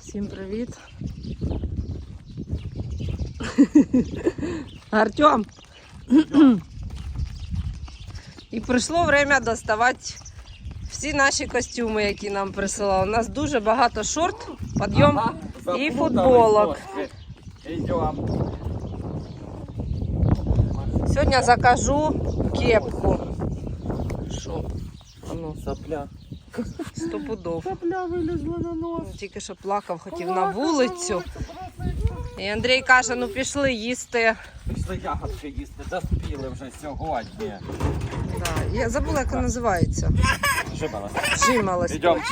Всім привіт. Артем. І прийшло время доставати всі наші костюми, які нам присилали. У нас дуже багато шорт, підйом і футболок. Сьогодні закажу кепку. Що? А ну, Сопля. Сто пудов. Сопля вилізла на нос. Тільки що плакав, хотів на вулицю. І Андрій каже: ну пішли їсти. Пішли ягодки їсти, доспіли вже сьогодні. Да. Я забула, як вона називається. Шибалась. Жималась. Ідем.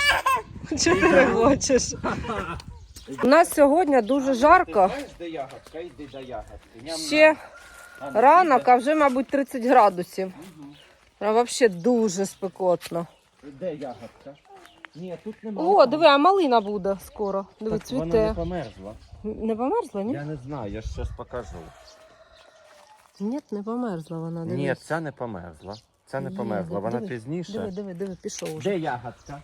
Чого ти не хочеш? У нас сьогодні дуже жарко. Ти знаєш, де ягодка? Йди до ягодки. Ням-ням. Ще А ранок, а вже, мабуть, 30 градусів. А взагалі дуже спекотно. Де ягодка? Ні, тут нема. О, диви, а малина буде скоро. Диви, Так, Вона не цвіте. померзла. Не померзла, ні? Я не знаю, я щось покажу. Ні, не померзла вона. Диви. Ні, ця не померзла. Ця не Є, померзла, вона диви, пізніше. Диви, диви, диви, пішов уже. Де ягодка?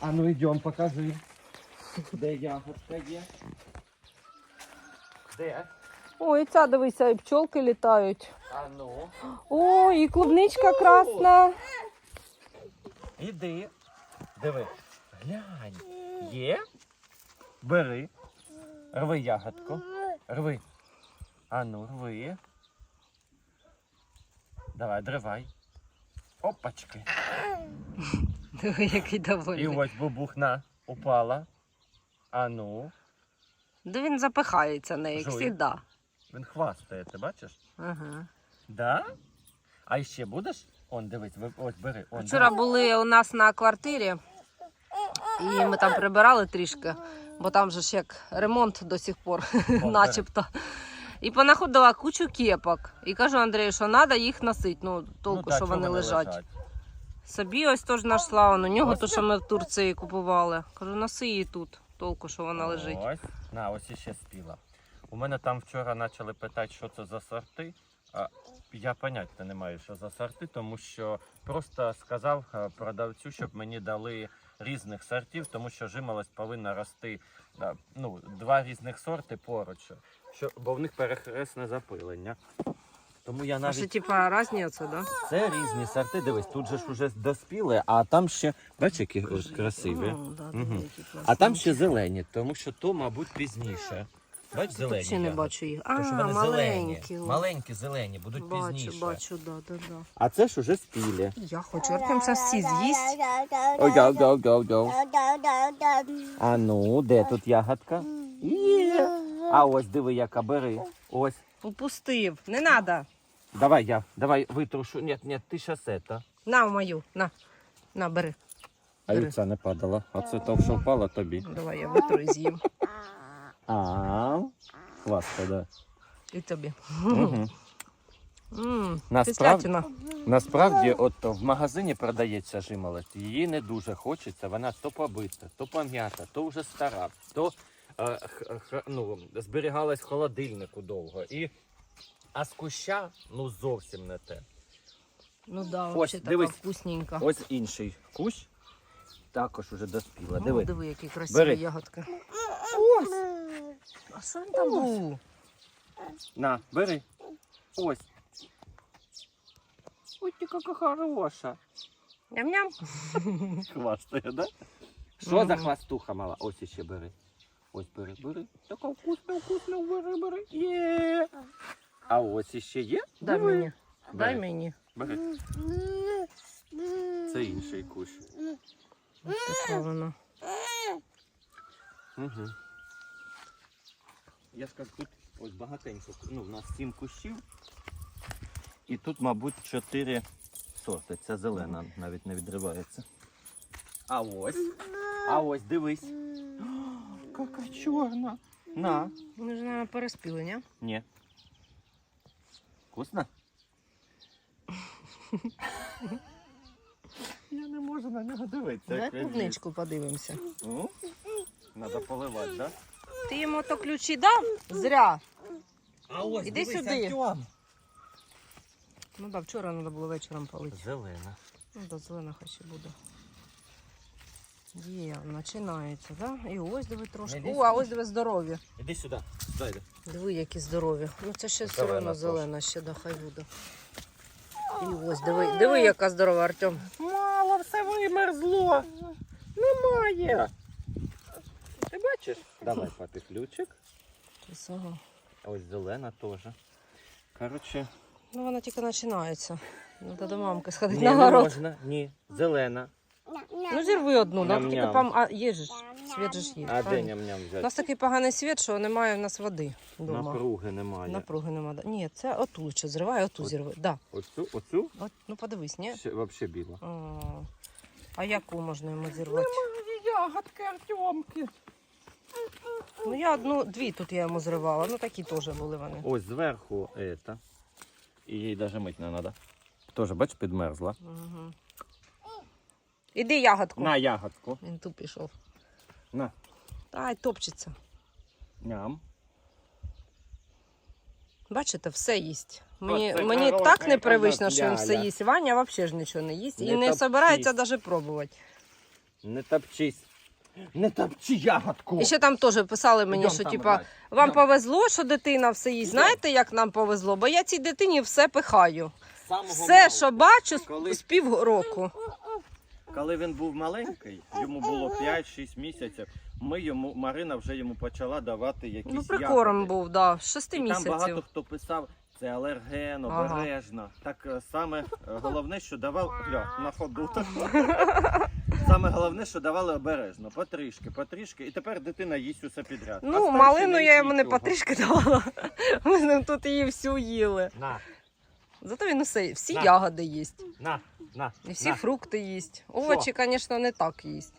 А ну йдем, покажи. Де ягодка є? Де? О, і ця дивися, і пчолки літають. А ну. О, і клубничка красна. Іди. Диви. Глянь. Є? Бери. Рви ягодку. Рви. А ну, рви. Давай, дривай. Опачки. Диви, який І довольний. ось бубухна упала. А ну. Да він запихається нею, як завжди. Він хвастає, ти бачиш? Ага. Да? А ще будеш? Он, дивись, ви- ось бери. Он, Вчора були у нас на квартирі, і ми там прибирали трішки, бо там же ж як ремонт до сих пор, начебто. І понаходила кучу кепок. І кажу Андрію, що треба їх носити. Ну, толку, та, що вони лежать. Собі ось теж знайшла, он, у нього Ось то, що ми в Турції купували. Кажу, носи її тут, толку, що вона лежить. Ось, на, ось іще спіла. У мене там вчора почали питати, що це за сорти. Я поняття не маю, що за сорти, тому що просто сказав е, продавцю, щоб мені дали різних сортів, тому що жимолость повинна рости е, ну, два різних сорти поруч, що, бо в них перехресне запилення. Тому я навіть що, типа, різні оце, да? це різні сорти. Дивись, тут же ж уже доспіли, а там ще, бач, які красиві. О, да, диви, які. А там ще зелені, тому що то, мабуть, пізніше. Бач, Тут зелені. ще не ягоди. бачу їх. Що А, вони маленькі. зелені. Маленькі зелені, будуть Бачу, пізніше. бачу, да, да, да. А це ж уже спілі. Я хочу Артем це всі з'їсть. Ой, гау, гау, гау, гау. А ну, де тут ягодка? Є. А ось диви, яка бери. Ось. Упустив. Не треба. Давай я, давай витрушу. Ні, ні, ти ще сета. На мою. На. На, бери. А Бери. і не падало. А це то, що впало тобі. Давай я витру і з'їм. А, клас, да. І тобі. Угу. Ммм, Насправді- Насправді, от в магазині продається жимолость, її не дуже хочеться, вона то побита, то пом'ята, то вже стара, то е, х- х- ну, зберігалась в холодильнику довго. І, а з куща ну зовсім не те. Ну да, Ось, така дивись. вкусненька. Ось інший кущ, також уже доспіла. Ну, Диви. диви, які красиві Бери. ягодки. А що він там був? на, бери. Ось. Ой, ти яка хороша. Ням-ням. Хвастає, да? Що за Мгм. хвастуха мала? Ось іще бери. Ось бери, бери. Така вкусна, вкусна, бери, бери. Є. А ось іще є? Дай Диви. мені. Дай Бери, мені. Бери. Це інший кущ. Ось така вона. Угу. Я ж кажу, тут ось багатенько. Ну, у нас сім кущів. І тут, мабуть, чотири сорти. Ця зелена навіть не відривається. А ось. А ось, дивись. О, яка чорна. На. Вони ж, мабуть, переспіли, ні? Ні. Вкусно? Я не можу на нього дивитися. Давай клубничку подивимося. Ну, поливати, так? Да? Ти йому то ключі дав? Зря. А ось, Іди дивись, сюди. Артем. Ну так, вчора треба було вечором полити. Зелена. Ну, да, зелена хай ще буде. Є, починається, так? Да? І ось диви трошки. Іди О, а сюди. ось диви здорові. Іди сюди, зайди. Диви, які здорові. Ну це ще все Зелена одно теж. зелена, ще да, хай буде. І ось диви, диви, яка здорова, Артем. Мало, все вимерзло. Немає. Бачиш? Давай папі ключик. Щас, Ось зелена теж. Коротше, Ну вона тільки починається. Треба до мамки сходити ні, на не город. можна. Ні, зелена. Ну зірви одну, да? Ням-ням. тільки пам... а, є ж, світ же ж є. А де правильно? ням-ням У взяти? нас такий поганий світ, що немає в нас води вдома. Напруги немає. Напруги нема. да. Ні, це оту лучше зривай, оту От. зірви. Да. Оцю, оцю? От, ну подивись, ні? Ще, вообще біла. А, а яку можна йому зірвати? Ягодки Артемки. Ну я одну, дві тут я йому зривала, ну такі теж були вони. Ось зверху это. І їй навіть мить не треба. Тоже, бач, підмерзла. Угу. Іди ягодку. На ягодку. Він тут пішов. На. Ай, топчеться. Ням. Бачите, все їсть. Мені, Оце мені хороша так непривично, що він все ляля. їсть. Ваня взагалі ж нічого не їсть і Не не топчись. збирається навіть пробувати. Не топчись. Не топчи ягодку. І ще там теж писали мені, Ідем що там типа грати. вам Ідем. повезло, що дитина все їсть. Знаєте, як нам повезло? Бо я цій дитині все пихаю. Самого Все, малого. що бачу, з- Коли- з півроку. Коли він був маленький, йому було 5-6 місяців. Ми йому, Марина вже йому почала давати якісь Ну, прикорм ягоди. був, да, з шести І там місяців. багато хто писав, це алерген, Ага. обережно. Так е, саме е, головне, що давав Гля, на ходу. Саме головне, що давали обережно, потрішки, потрішки. І тепер дитина їсть усе підряд. А Ну, старші малину не я їсть йому не нічого. потрішки давала. Ми з ним тут її всю їли. На, Зато він усе, всі На. ягоди їсть. на, на. І всі на. фрукти їсть. Овочі, звісно, не так їсть.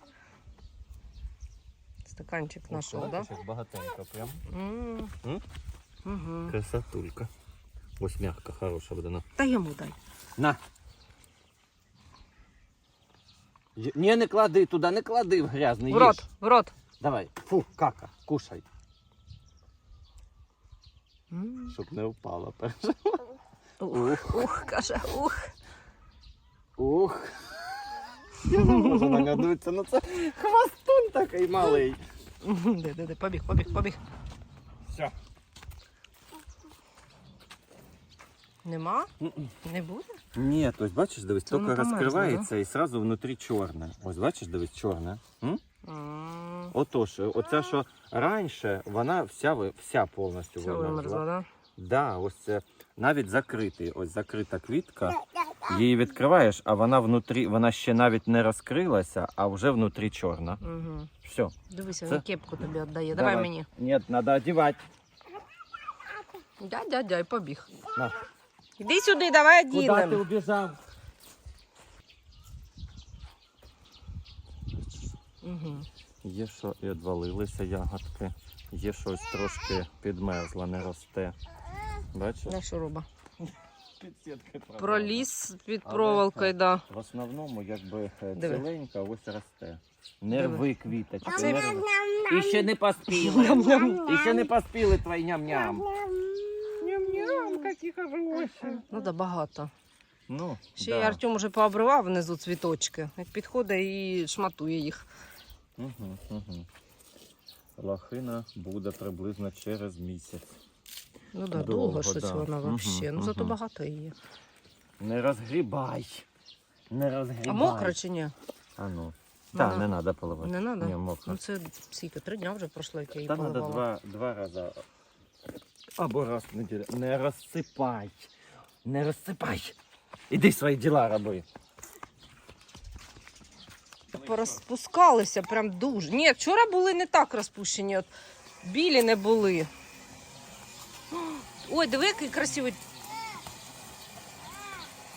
Стаканчик нашого, так? Бачиш, Багатенько прям. Да? М. М? Мгм. Красотулька. Ось м'яка, хороша буде. На. Та йому дай. На. Ні, не клади туди, не клади в грязний. В рот, їж. в рот. Давай. Фу, кака, кушай, М. щоб не впала. Ух, Ух, ух, каже, ух. ух. Я не можу нагадуватися, ну це хвостун такий малий. Де, де, де, побіг, побіг, побіг. Все. Нема? Не буде? Ні, ось бачиш, дивись, Це воно тільки померзло, розкривається і одразу внутрі чорне. Ось бачиш, дивись, чорне. М? М. Отож, оця, що раніше, вона вся, ви- вся повністю Все вимерзла. вимерзло, да? Да, ось це навіть закритий, ось закрита квітка. Її відкриваєш, а вона внутрі, вона ще навіть не розкрилася, а вже внутрі чорна. Угу. Все. Дивися, Це- кепку тобі віддає. Давай, мені. Ні, треба одягати. Дядь, дядь, дядь, побіг. На. Іди сюди, давай Куди ти одінемо. убіжав? Угу. Є що і відвалилися ягодки, є щось трошки підмерзло, не росте. Бачиш? На що роба? Під сіткою Проліз під Але проволокою, да. В основному, якби е, Диви. ціленька, ось росте. Не рви квіточки. Це-. І ще не поспіли. І ще не поспіли твої ням-ням. Які хороші. Ну да, багато. Ну, Ще да. й Артем вже пообривав внизу цвіточки. Як підходить і шматує їх. Угу, угу. Лохина буде приблизно через місяць. Ну да, Довго, довго щось да. вона взагалі. Ну зато багато її. Не розгрібай. Не розгрібай. А мокро чи ні? А ну. Ну, Так, да. не треба поливати. Не треба? Ні, мокро. Ну це скільки? Три дня вже пройшло, як я її Та треба два, два рази. Або раз в неділю. Не розсипай. Не розсипай. Іди свої діла роби. Порозпускалися прям дуже. Ні, вчора були не так розпущені. От білі не були. Ой, диви, який красивий.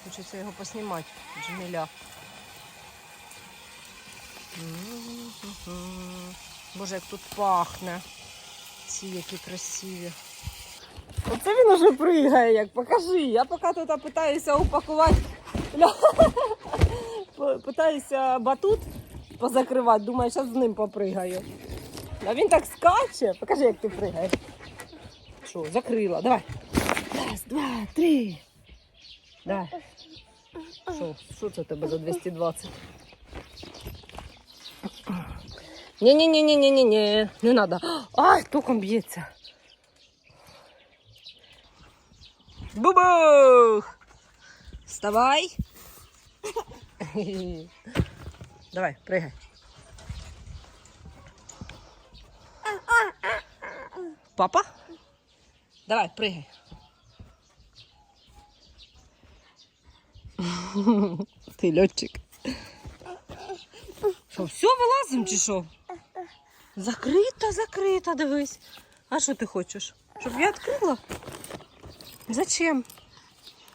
Хочеться його поснімати. Джміля. Боже, як тут пахне. Ці які красиві. Оце він уже пригає, як покажи. Я поки тут питаюся упакувати. Питаюся батут позакривати, думаю, зараз з ним попригаю. А він так скаче. Покажи, як ти пригаєш. Що, закрила, давай. Раз, два, три. Давай. Що, що це тебе за 220? Ні-ні-ні-ні-ні-ні, не надо. Ай, током б'ється. Бубух! Вставай. Давай, пригай. Папа? Давай, пригай. Ти льотчик. Що, все вилазим чи що? Закрита, закрита, дивись. А що ти хочеш? Щоб я відкрила? Зачем?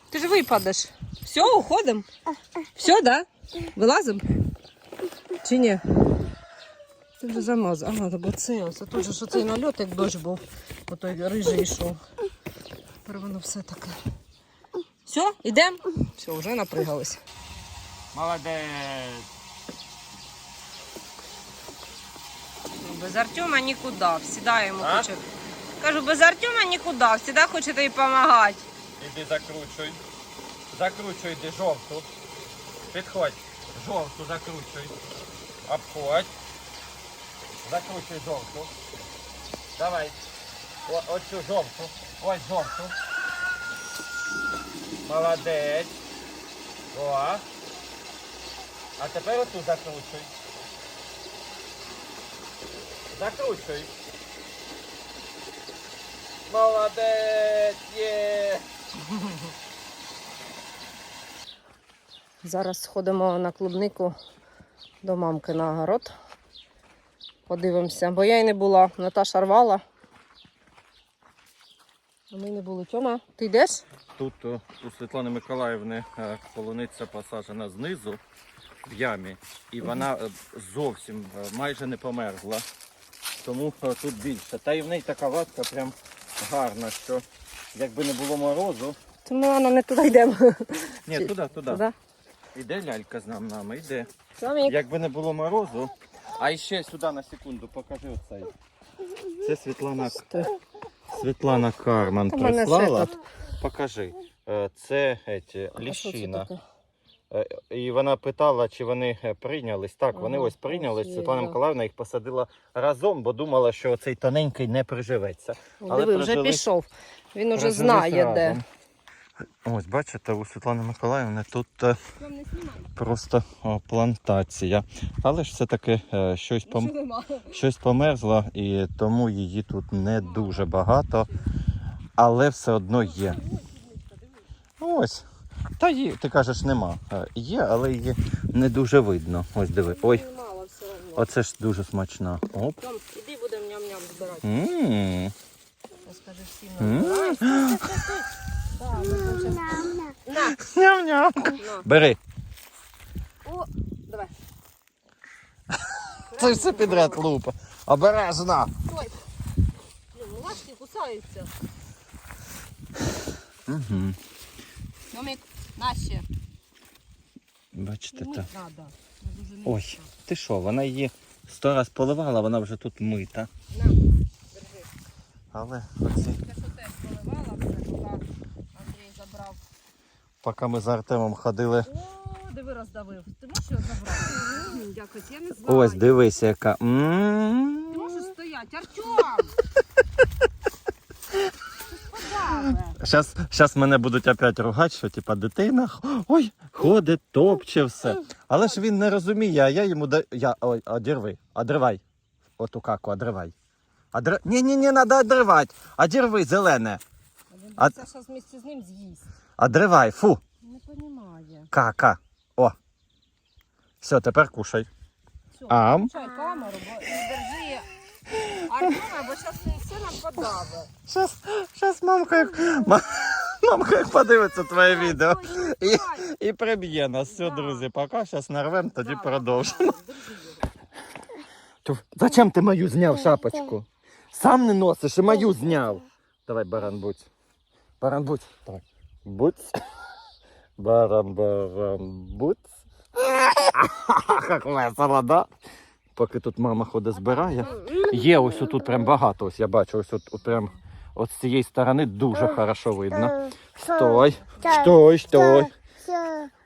Ти ж випадеш. Все, уходимо? Все, да? Вилазим? Чи ні? Ти вже замазав. Ага, бо це ось. А тут же ж оцей нальот, як дощ був. Отой рижий йшов. Тепер воно все таке. Все, йдемо? Все, вже напригались. Молодець. Без Артема нікуди. А? хоче. Кажу, без Артема нікуди, всіда хоче тобі допомагати. Іди закручуй. Закручуй, іди жовту. Підходь. Жовту закручуй. Обходь. Закручуй жовту. Давай. О, оцю жовту. Ось жовту. Молодець. О. А тепер оту закручуй. Закручуй. Молодець! Є! Зараз сходимо на клубнику до мамки на огород. Подивимося, бо я й не була. Наташа рвала. А ми не були. Тьома, ти йдеш? Тут у Світлани Миколаївни е, полуниця посаджена знизу в ямі, і вона е, зовсім е, майже не померзла. Тому е, тут більше. Та і в неї така ватка прям гарна, що якби не було морозу. Тому вона не туди йдемо. Ні, туди, туди. Туди? Іде лялька з нам- нами, йде. Тьомік. Якби не було морозу. А ще сюди на секунду покажи оцей. Це Світлана, Стой. Світлана Карман Та мене ще прислала. тут. Покажи. Е, Це еті, А що це ліщина. таке? Е, І вона питала, чи вони е, прийнялись. Так, вони Ага, ось прийнялись. ось Світлана. Миколаївна їх посадила разом, бо думала, що цей тоненький не приживеться. Але Диви, вже прижились- пішов. Він уже знає, де. Ось, бачите, у Світлани Миколаївни тут е, просто о, плантація. Але ж все-таки е, щось, пом... щось померзло, і тому її тут не дуже багато, але все одно є. Ось. Та є, ти кажеш, нема. Е, Є, але її не дуже видно. Ось диви. Ой, Мало все одно. оце ж дуже смачна. Оп. Тьом, іди будемо ням-ням збирати. М. Всім там На, Ням-ням. на. Бери. О, давай. Це все підряд лупа. Обережно. Стой. Блін, мурашки кусаються. Угу. На ще. Бачите, так. Ой, ти що, вона її сто раз поливала, вона вже тут мита. На, держи. Але оці, Я що теж поливала поки Андрій забрав. поки ми з Артемом ходили. О, диви роздавив. Ти можеш його забрати? Дякую, я не знаю. Ось, дивись, яка. Ти можеш стояти, Артем! Щас, щас мене будуть опять ругати, що типа дитина ой, ходить, топче все. Але ж він не розуміє, а я йому да... я, ой, одірви, одривай. Оту каку, одривай. Одри... Ні, ні, ні, треба одривати. Одірви, зелене. А- Це зараз вместе з ним з'їсть. Одривай, фу, Не розуміє. кака. О. Все, тепер кушай. Все, Ам. включай камеру, бо не держи Артема, бо зараз Щас, щас мамка як, мамка як подивиться твоє відео. І, і приб'є нас. Все, друзі, пока. Зараз нарвем, тоді продовжимо. Зачем ти мою зняв шапочку? Сам не носиш і мою зняв. Давай, баран, будь. Баран, будь. Давай. Будь. Баран, баран, будь. Як весело, да? Поки тут мама ходить збирає. Є ось тут прям багато. Ось я бачу, ось от, от прям от з цієї сторони дуже хорошо видно. Стой, стой, стой,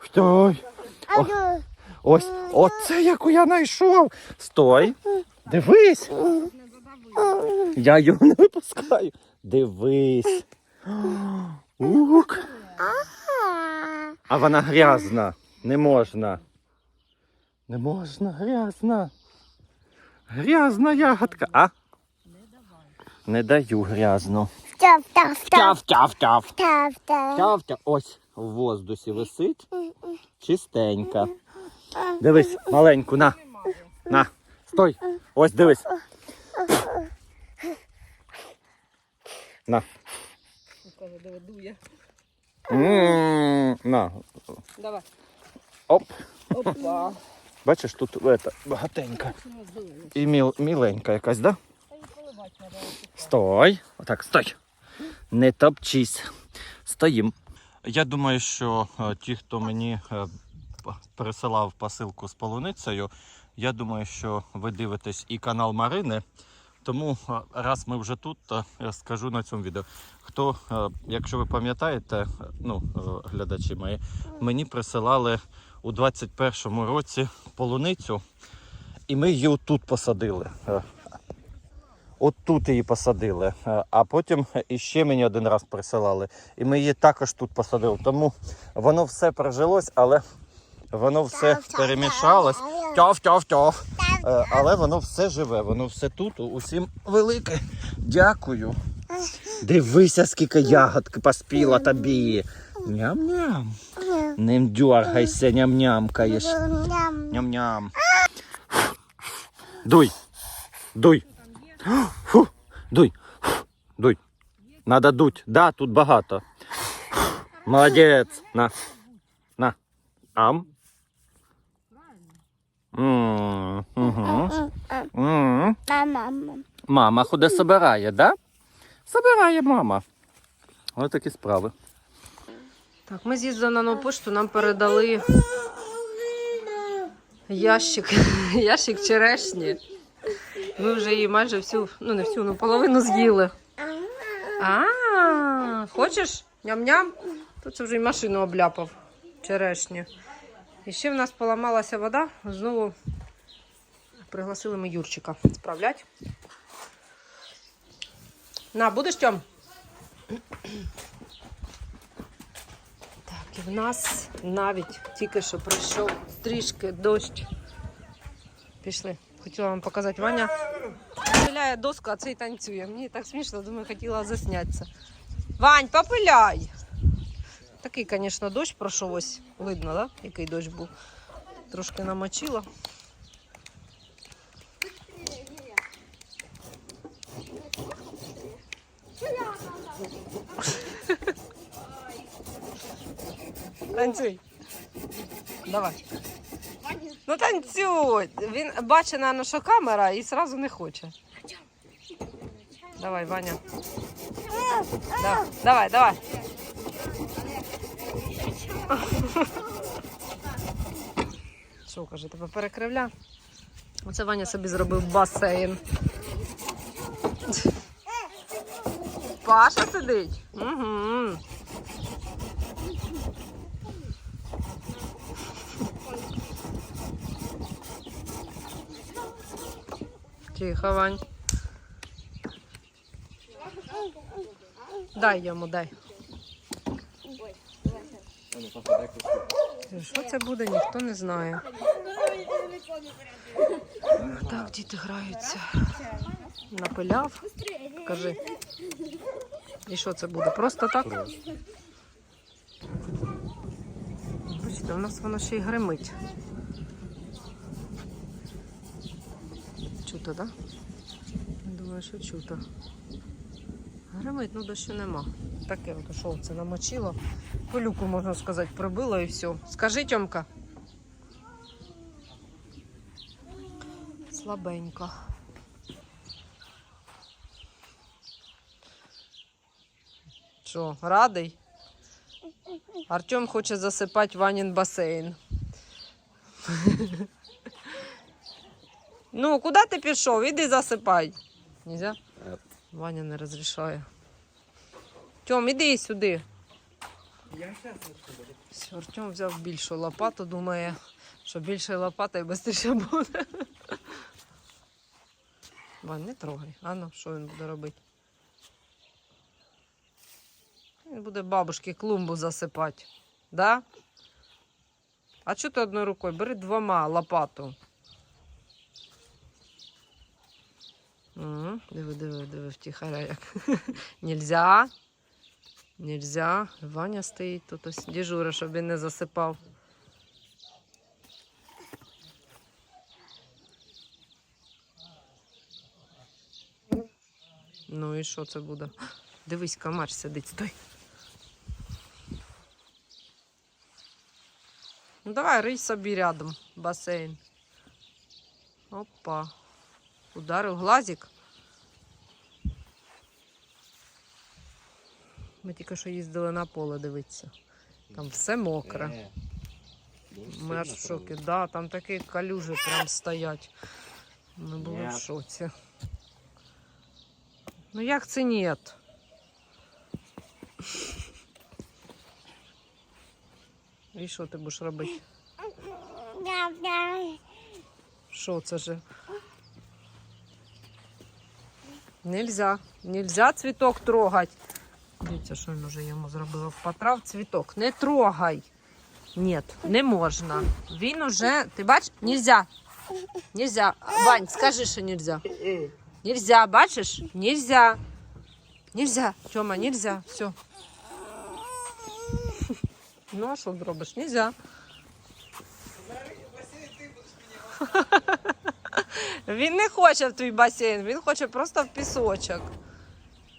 стой. О, ось, оце яку я знайшов. Стой. Дивись! Я його не випускаю. Дивись. Ук. А вона грязна. Не можна. Не можна, грязна. Грязна ягодка. А? Не даю грязну. Тяв, тяв, тяв, Тяв, тяв, тяв. тяв, тяв. Тяв, тяв. Ось в воздусі висить. Чистенька. Дивись, маленьку, на. На. Стой. Ось дивись. На. М, На. Давай. Оп. Опа. Бачиш, тут это, багатенька. І міл, міленька якась, да? Стой. Отак, стой. Не топчись. Стоїм. Я думаю, що е, ті, хто мені е, п- пересилав посилку з полуницею, я думаю, що ви дивитесь і канал Марини. Тому е, раз ми вже тут, то я скажу на цьому відео. Хто, якщо ви пам'ятаєте, ну, глядачі мої, мені присилали у 21-му році полуницю, і ми її тут посадили. Е, От тут її посадили. Е, А потім іще мені один раз присилали. І ми її також тут посадили. Тому воно все прожилось, але воно все перемішалось. Тьоф. Е, Але воно все живе, воно все тут. Усім велике. Дякую. Дивися, скільки ягодки поспіла тобі. Ням-ням. Ним дергайся, ням-нямкаєш. Ням. Ням-ням. Дуй. Дуй. Фу. Дуй. Дуй. Надо дуть. Да, тут багато. Молодець. На. На. Ам. М. М. Мама. Мама худе собирає, да? Собирає мама. Ось такі справи. Так, ми з'їздили на нову пошту, нам передали ящик, ящик черешні. Ми вже її майже всю, ну не всю, ну половину з'їли. А, хочеш? Ням-ням? Тут це вже й машину обляпав черешні. І ще в нас поламалася вода. Знову пригласили ми Юрчика справлять. На, будеш Тьом? І в нас навіть тільки що пройшов трішки дощ. Пішли. Хотіла вам показати Ваня. Пиляє доску, а цей танцює. Мені так смішно, думаю, хотіла заснятися. Вань, попиляй! Такий, звісно, дощ пройшов ось. Видно, да? який дощ був. Трошки намочило. Танцюй. Давай. Ну танцюй. Він бачить, наверно, що камера і одразу не хоче. Давай, Ваня. Да. Давай, давай. Що каже, тебе перекривля? Оце Ваня собі зробив басейн. Паша сидить. Угу. Тихо, Вань. Дай йому, дай. Що це буде, ніхто не знає. Так, діти граються. Напиляв. Кажи. І що це буде? Просто так? Бачите, у нас воно ще й гримить. Чуто, так? Да? Думаю, що чуто. Гримить, ну дощу нема. Таке от що це намочило. Пилюку, можна сказати, пробило і все. Скажи, Тьомка. Слабенько. Що, радий? Артем хоче засипати Ванін басейн. ну, куди ти пішов? Іди засипай. Нельзя? Ваня не розрішає. Тьом, іди сюди. Все, Артем взяв більшу лопату, думає, що більше лопата і швидше буде. Вань, не трогай. А ну, що він буде робити? Він буде бабушки клумбу засипати. Да? А чого ти одною рукою? Бери двома лопату. Угу. Диви, диви, диви, втіхаря як. Нельзя. Нельзя. Ваня стоїть тут ось дежура, щоб він не засипав. Ну і що це буде? Дивись, комар сидить, стой. Ну давай рий собі рядом басейн. Опа. Ударив глазик. Ми тільки що їздили на поле дивитися. Там все мокре. Е, Ми аж в шокі. Да, там такі калюжі прям стоять. Ми були в шоці. Ну як це ні? І що ти будеш робити? Що це же? Нельзя. Нельзя цвіток трогать. Дивіться, що він уже йому зробив. Потрав цвіток. Не трогай. Ні, не можна. Він уже, ти бачиш, нельзя. Нельзя. Вань, скажи, що нельзя. Нельзя, бачиш? Нельзя. Нельзя. Тьома, нельзя. Все. Ну, а що зробиш? Нельзя. Він не хоче в твій басейн, він хоче просто в пісочок.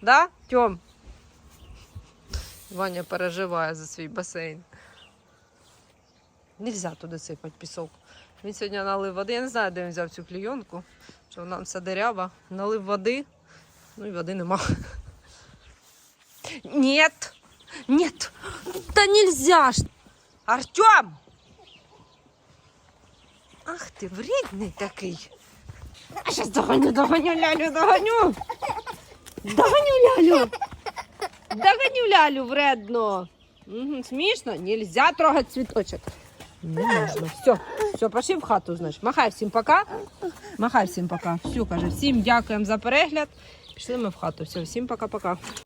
Да, Тьом? Ваня переживає за свій басейн. Нельзя туди сипати пісок. Він сьогодні налив води. Я не знаю, де він взяв цю клійонку, що вона вся дерява. Налив води, ну і води нема. Нет! Нет! Та нельзя! Артем! Ах ти вредний такий. А зараз догоню, догоню, лялю, догоню. Догоню лялю. Догоню лялю вредно. Угу, смішно? Нельзя трогать цвіточок. Не можна. Все, все, пошли в хату, значить. Махай всім пока. Махай всім пока. Все, каже, всім дякуємо за перегляд. Пішли ми в хату. Все, всім пока-пока.